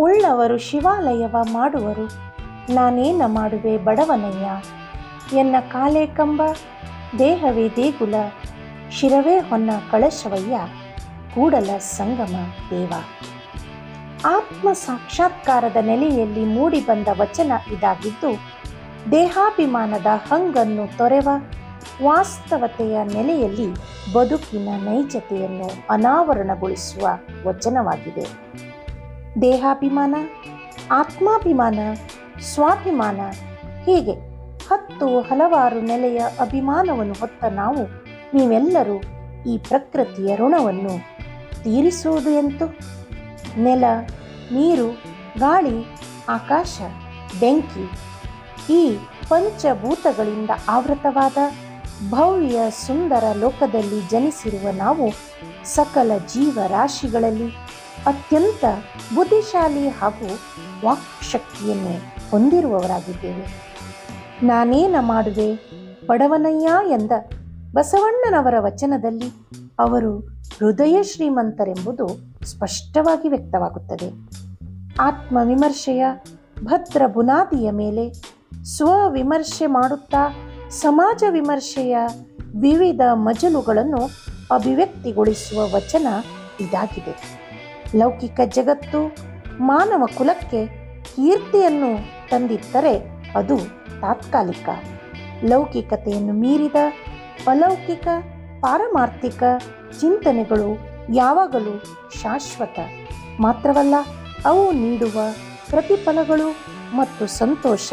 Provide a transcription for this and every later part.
ಉಳ್ಳವರು ಶಿವಾಲಯವ ಮಾಡುವರು. ನಾನೇನ ಮಾಡುವೆ ಬಡವನಯ್ಯ? ಎನ್ನ ಕಾಲೇ ಕಂಬ, ದೇಹವೇ ದೇಗುಲ, ಶಿರವೇ ಹೊನ್ನ ಕಳಶವಯ್ಯ, ಕೂಡಲ ಸಂಗಮ ದೇವ. ಆತ್ಮ ಸಾಕ್ಷಾತ್ಕಾರದ ನೆಲೆಯಲ್ಲಿ ಮೂಡಿಬಂದ ವಚನ ಇದಾಗಿದ್ದು, ದೇಹಾಭಿಮಾನದ ಹಂಗನ್ನು ತೊರೆವ ವಾಸ್ತವತೆಯ ನೆಲೆಯಲ್ಲಿ ಬದುಕಿನ ನೈಜತೆಯನ್ನು ಅನಾವರಣಗೊಳಿಸುವ ವಚನವಾಗಿದೆ. ದೇಹಾಭಿಮಾನ, ಆತ್ಮಾಭಿಮಾನ, ಸ್ವಾಭಿಮಾನ, ಹೀಗೆ ಹತ್ತು ಹಲವಾರು ನೆಲೆಯ ಅಭಿಮಾನವನ್ನು ಹೊತ್ತ ನಾವು ನೀವೆಲ್ಲರೂ ಈ ಪ್ರಕೃತಿಯ ಋಣವನ್ನು ತೀರಿಸುವುದು ಎಂತು? ನೆಲ, ನೀರು, ಗಾಳಿ, ಆಕಾಶ, ಬೆಂಕಿ ಈ ಪಂಚಭೂತಗಳಿಂದ ಆವೃತವಾದ ಭವ್ಯ ಸುಂದರ ಲೋಕದಲ್ಲಿ ಜನಿಸಿರುವ ನಾವು ಸಕಲ ಜೀವರಾಶಿಗಳಲ್ಲಿ ಅತ್ಯಂತ ಬುದ್ಧಿಶಾಲಿ ಹಾಗೂ ವಾಕ್ಶಕ್ತಿಯನ್ನು ಹೊಂದಿರುವವರಾಗಿದ್ದೇವೆ. ನಾನೇನ ಮಾಡುವೆ? ಬಡವನಯ್ಯ ಎಂದ ಬಸವಣ್ಣನವರ ವಚನದಲ್ಲಿ ಅವರು ಹೃದಯ ಶ್ರೀಮಂತರೆಂಬುದು ಸ್ಪಷ್ಟವಾಗಿ ವ್ಯಕ್ತವಾಗುತ್ತದೆ. ಆತ್ಮವಿಮರ್ಶೆಯ ಭದ್ರ ಬುನಾದಿಯ ಮೇಲೆ ಸ್ವವಿಮರ್ಶೆ ಮಾಡುತ್ತಾ ಸಮಾಜ ವಿಮರ್ಶೆಯ ವಿವಿಧ ಮಜಲುಗಳನ್ನು ಅಭಿವ್ಯಕ್ತಿಗೊಳಿಸುವ ವಚನ ಇದಾಗಿದೆ. ಲೌಕಿಕ ಜಗತ್ತು ಮಾನವ ಕುಲಕ್ಕೆ ಕೀರ್ತಿಯನ್ನು ತಂದಿದ್ದರೆ ಅದು ತಾತ್ಕಾಲಿಕ. ಲೌಕಿಕತೆಯನ್ನು ಮೀರಿದ ಅಲೌಕಿಕ, ಪಾರಮಾರ್ಥಿಕ ಚಿಂತನೆಗಳು ಯಾವಾಗಲೂ ಶಾಶ್ವತ. ಮಾತ್ರವಲ್ಲ, ಅವು ನೀಡುವ ಪ್ರತಿಫಲಗಳು ಮತ್ತು ಸಂತೋಷ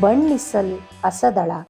ಬಣ್ಣಿಸಲ್ ಅಸದಳ.